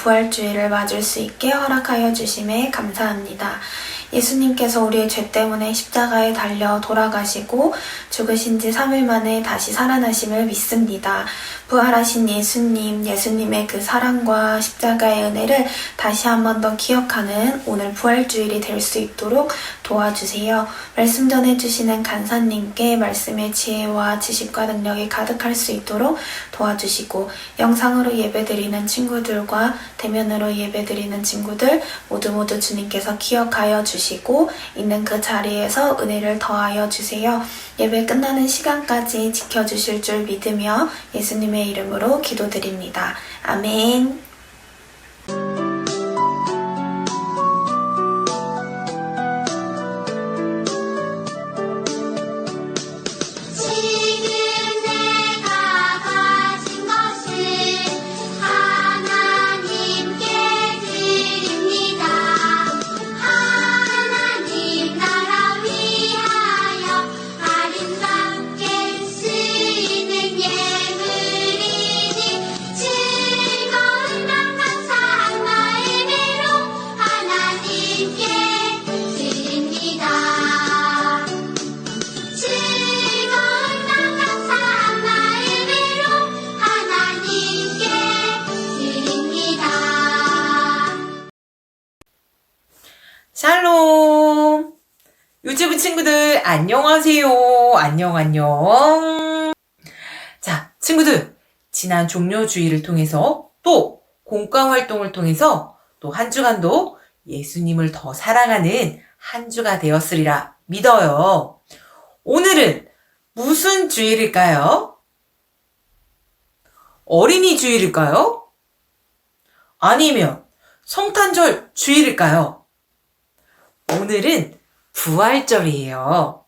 부활주의를 맞을 수 있게 허락하여 주심에 감사합니다. 예수님께서 우리의 죄 때문에 십자가에 달려 돌아가시고 죽으신 지 3일 만에 다시 살아나심을 믿습니다. 부활하신 예수님, 예수님의 그 사랑과 십자가의 은혜를 다시 한 번 더 기억하는 오늘 부활주일이 될 수 있도록 도와주세요. 말씀 전해주시는 간사님께 말씀의 지혜와 지식과 능력이 가득할 수 있도록 도와주시고 영상으로 예배드리는 친구들과 대면으로 예배드리는 친구들 모두 모두 주님께서 기억하여 주시고 있는 그 자리에서 은혜를 더하여 주세요. 예배 끝나는 시간까지 지켜주실 줄 믿으며 예수님의 이름으로 기도드립니다. 아멘. 샬롬! 유튜브 친구들, 안녕하세요. 안녕, 안녕. 자, 친구들, 지난 종료주의를 통해서 또 공과 활동을 통해서 또 한 주간도 예수님을 더 사랑하는 한 주가 되었으리라 믿어요. 오늘은 무슨 주일일까요? 어린이 주일일까요? 아니면 성탄절 주일일까요? 오늘은 부활절이에요.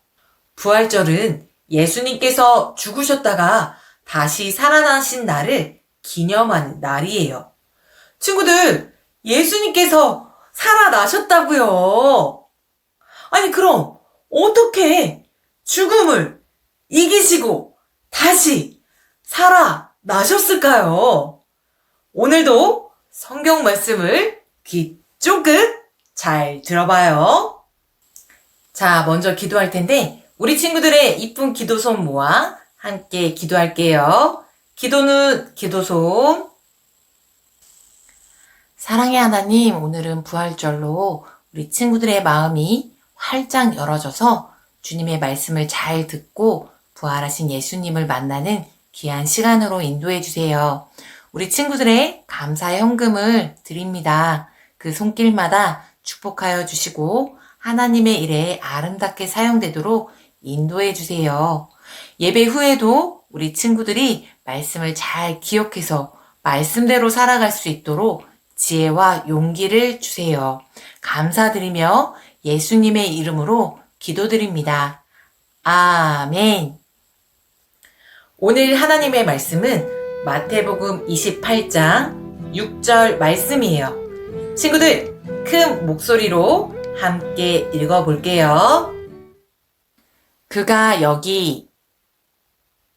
부활절은 예수님께서 죽으셨다가 다시 살아나신 날을 기념하는 날이에요. 친구들, 예수님께서 살아나셨다고요. 아니 그럼 어떻게 죽음을 이기시고 다시 살아나셨을까요? 오늘도 성경 말씀을 귀 쫑긋 잘 들어봐요. 자, 먼저 기도할 텐데, 우리 친구들의 이쁜 기도 손 모아 함께 기도할게요. 기도는 기도 손. 사랑의 하나님, 오늘은 부활절로 우리 친구들의 마음이 활짝 열어져서 주님의 말씀을 잘 듣고 부활하신 예수님을 만나는 귀한 시간으로 인도해 주세요. 우리 친구들의 감사 현금을 드립니다. 그 손길마다 축복하여 주시고 하나님의 일에 아름답게 사용되도록 인도해 주세요. 예배 후에도 우리 친구들이 말씀을 잘 기억해서 말씀대로 살아갈 수 있도록 지혜와 용기를 주세요. 감사드리며 예수님의 이름으로 기도드립니다. 아멘. 오늘 하나님의 말씀은 마태복음 28장 6절 말씀이에요. 친구들, 큰 목소리로 함께 읽어볼게요. 그가 여기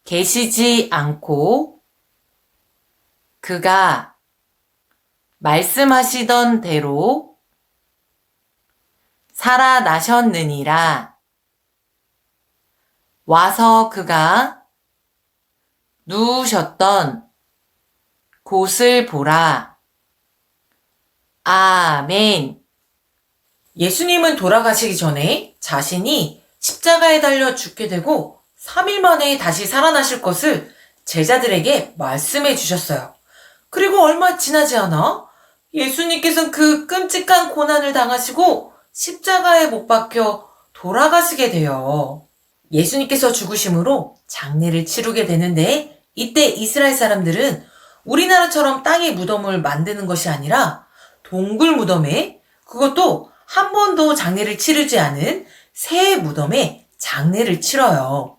계시지 않고 그가 말씀하시던 대로 살아나셨느니라. 와서 그가 누우셨던 곳을 보라. 아멘. 예수님은 돌아가시기 전에 자신이 십자가에 달려 죽게 되고 3일 만에 다시 살아나실 것을 제자들에게 말씀해 주셨어요. 그리고 얼마 지나지 않아 예수님께서는 그 끔찍한 고난을 당하시고 십자가에 못 박혀 돌아가시게 돼요. 예수님께서 죽으심으로 장례를 치르게 되는데 이때 이스라엘 사람들은 우리나라처럼 땅에 무덤을 만드는 것이 아니라 동굴 무덤에 그것도 한 번도 장례를 치르지 않은 새 무덤에 장례를 치러요.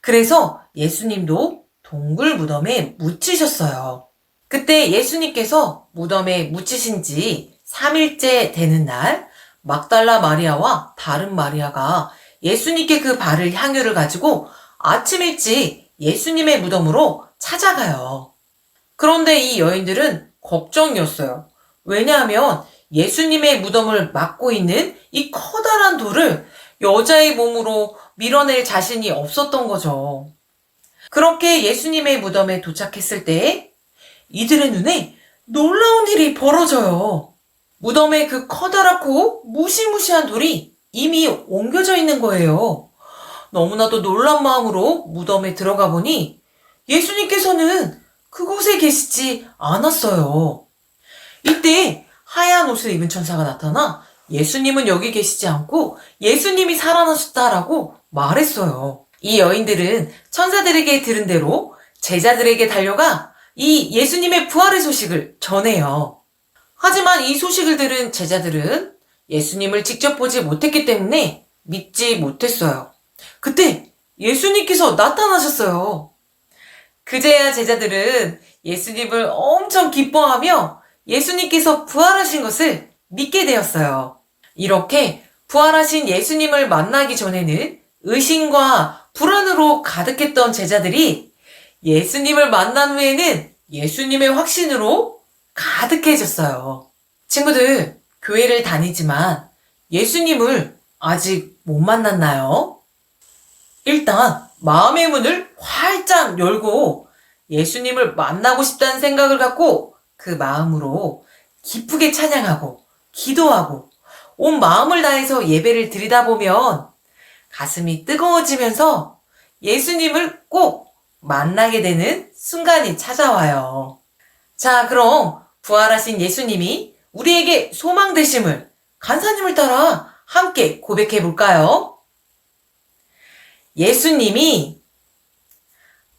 그래서 예수님도 동굴 무덤에 묻히셨어요. 그때 예수님께서 무덤에 묻히신 지 3일째 되는 날, 막달라 마리아와 다른 마리아가 예수님께 그 발을 향유를 가지고 아침 일찍 예수님의 무덤으로 찾아가요. 그런데 이 여인들은 걱정이었어요. 왜냐하면 예수님의 무덤을 막고 있는 이 커다란 돌을 여자의 몸으로 밀어낼 자신이 없었던 거죠. 그렇게 예수님의 무덤에 도착했을 때 이들의 눈에 놀라운 일이 벌어져요. 무덤에 그 커다랗고 무시무시한 돌이 이미 옮겨져 있는 거예요. 너무나도 놀란 마음으로 무덤에 들어가 보니 예수님께서는 그곳에 계시지 않았어요. 이때 하얀 옷을 입은 천사가 나타나 예수님은 여기 계시지 않고 예수님이 살아나셨다라고 말했어요. 이 여인들은 천사들에게 들은 대로 제자들에게 달려가 이 예수님의 부활의 소식을 전해요. 하지만 이 소식을 들은 제자들은 예수님을 직접 보지 못했기 때문에 믿지 못했어요. 그때 예수님께서 나타나셨어요. 그제야 제자들은 예수님을 엄청 기뻐하며 예수님께서 부활하신 것을 믿게 되었어요. 이렇게 부활하신 예수님을 만나기 전에는 의심과 불안으로 가득했던 제자들이 예수님을 만난 후에는 예수님의 확신으로 가득해졌어요. 친구들, 교회를 다니지만 예수님을 아직 못 만났나요? 일단 마음의 문을 활짝 열고 예수님을 만나고 싶다는 생각을 갖고 그 마음으로 기쁘게 찬양하고 기도하고 온 마음을 다해서 예배를 드리다 보면 가슴이 뜨거워지면서 예수님을 꼭 만나게 되는 순간이 찾아와요. 자, 그럼 부활하신 예수님이 우리에게 소망 되심을 간사님을 따라 함께 고백해 볼까요? 예수님이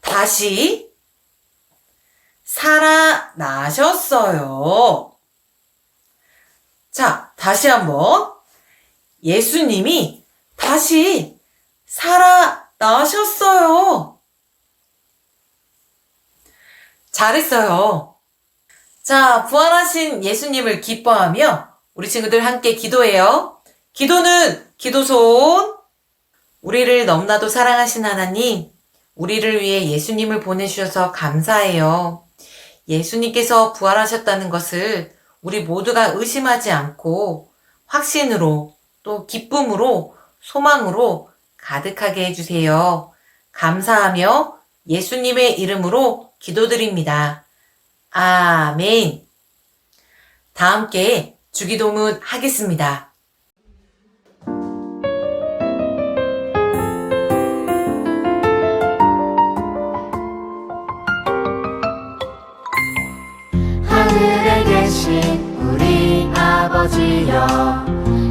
다시 살아나셨어요. 자, 다시 한번. 예수님이 다시 살아나셨어요. 잘했어요. 자, 부활하신 예수님을 기뻐하며 우리 친구들 함께 기도해요. 기도는 기도손. 우리를 너무나도 사랑하신 하나님, 우리를 위해 예수님을 보내주셔서 감사해요. 예수님께서 부활하셨다는 것을 우리 모두가 의심하지 않고 확신으로 또 기쁨으로 소망으로 가득하게 해주세요. 감사하며 예수님의 이름으로 기도드립니다. 아멘. 다 함께 주기도문 하겠습니다. 아버지여.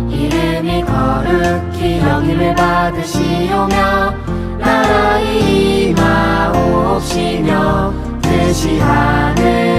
이름이 거룩히 여김을 받으시오며 나라의 임하옵시며 뜻이 하늘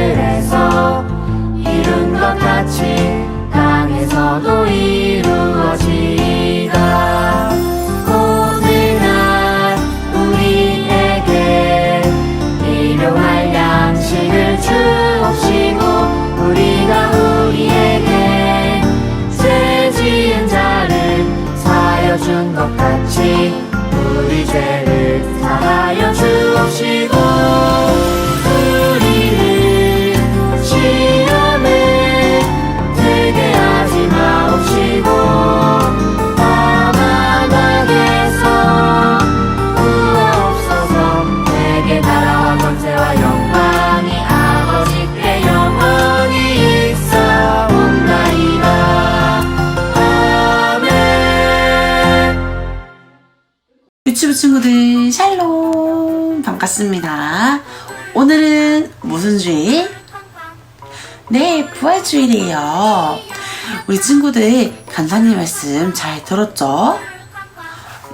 친구들 샬롬 반갑습니다. 오늘은 무슨 주일? 네, 부활주일이에요. 우리 친구들 간사님 말씀 잘 들었죠?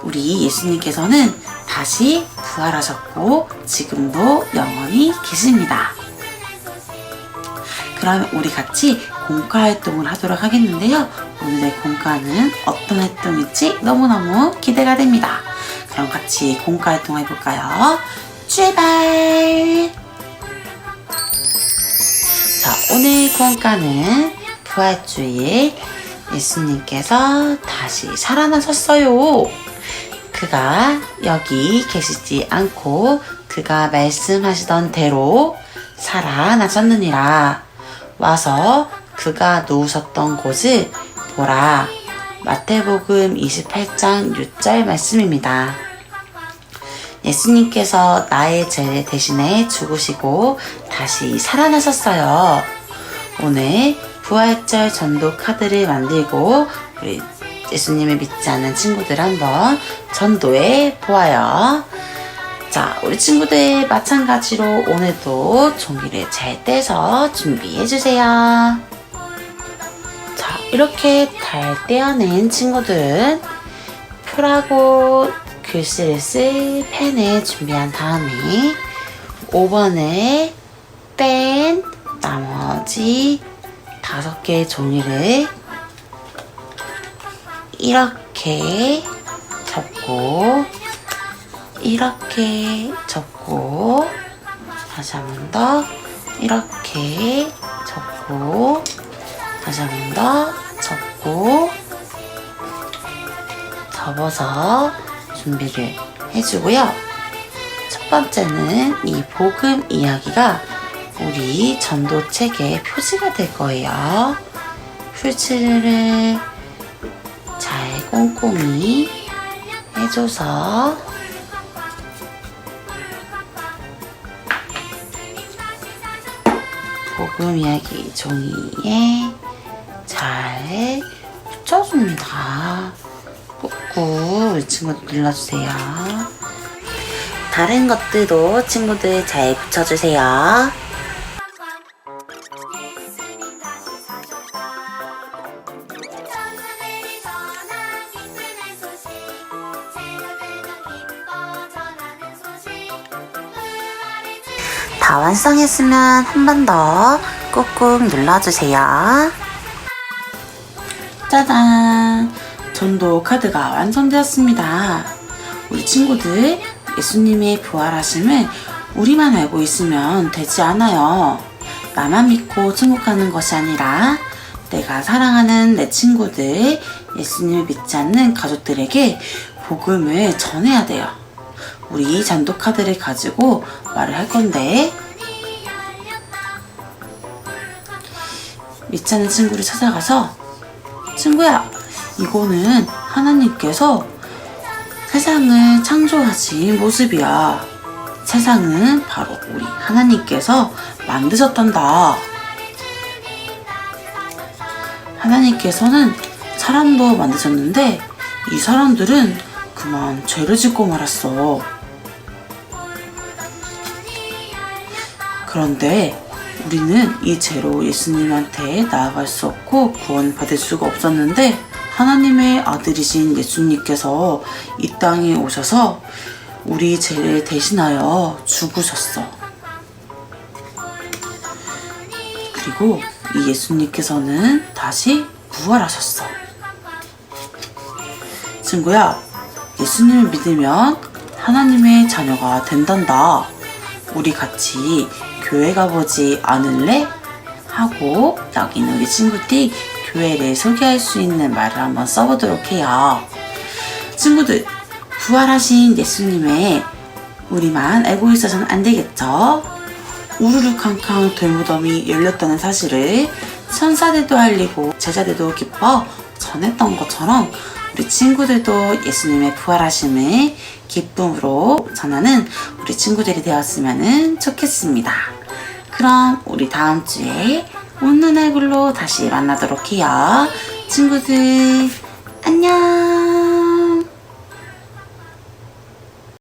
우리 예수님께서는 다시 부활하셨고 지금도 영원히 계십니다. 그럼 우리 같이 공과 활동을 하도록 하겠는데요. 오늘의 공과는 어떤 활동일지 너무너무 기대가 됩니다. 그럼 같이 공과 활동 해볼까요? 출발! 자, 오늘 공과는 부활주일 예수님께서 다시 살아나셨어요. 그가 여기 계시지 않고 그가 말씀하시던 대로 살아나셨느니라. 와서 그가 누우셨던 곳을 보라. 마태복음 28장 6절 말씀입니다. 예수님께서 나의 죄 대신에 죽으시고 다시 살아나셨어요. 오늘 부활절 전도 카드를 만들고 우리 예수님을 믿지 않는 친구들 한번 전도해 보아요. 자, 우리 친구들 마찬가지로 오늘도 종이를 잘 떼서 준비해 주세요. 자, 이렇게 잘 떼어낸 친구들은 표라고 글씨를 쓸 펜을 준비한 다음에 5번에 뺀 나머지 다섯 개의 종이를 이렇게 접고 이렇게 접고 다시 한 번 더 이렇게 접고 다시 한 번 더 접고 접어서 준비를 해주고요. 첫 번째는 이 복음 이야기가 우리 전도책의 표지가 될 거예요. 표지를 잘 꼼꼼히 해줘서 복음 이야기 종이에 잘 붙여줍니다. 꾹꾹 친구들 눌러주세요. 다른 것들도 친구들 잘 붙여주세요. 다 완성했으면 한 번 더 꾹꾹 눌러주세요. 짜잔! 전도 카드가 완성되었습니다. 우리 친구들, 예수님의 부활하심을 우리만 알고 있으면 되지 않아요. 나만 믿고 천국 가는 것이 아니라 내가 사랑하는 내 친구들, 예수님을 믿지 않는 가족들에게 복음을 전해야 돼요. 우리 전도 카드를 가지고 말을 할 건데 믿지 않는 친구를 찾아가서 친구야 이거는 하나님께서 세상을 창조하신 모습이야. 세상은 바로 우리 하나님께서 만드셨단다. 하나님께서는 사람도 만드셨는데 이 사람들은 그만 죄를 짓고 말았어. 그런데 우리는 이 죄로 예수님한테 나아갈 수 없고 구원 받을 수가 없었는데 하나님의 아들이신 예수님께서 이 땅에 오셔서 우리 죄를 대신하여 죽으셨어. 그리고 이 예수님께서는 다시 부활하셨어. 친구야, 예수님을 믿으면 하나님의 자녀가 된단다. 우리 같이 교회 가보지 않을래? 하고 여기는 우리 친구들이 교회를 소개할 수 있는 말을 한번 써보도록 해요. 친구들, 부활하신 예수님의 우리만 알고 있어서는 안 되겠죠? 우르르 캉캉 돌무덤이 열렸다는 사실을 천사들도 알리고 제자들도 기뻐 전했던 것처럼 우리 친구들도 예수님의 부활하심을 기쁨으로 전하는 우리 친구들이 되었으면 좋겠습니다. 그럼 우리 다음 주에 웃는 얼굴로 다시 만나도록 해요. 친구들, 안녕!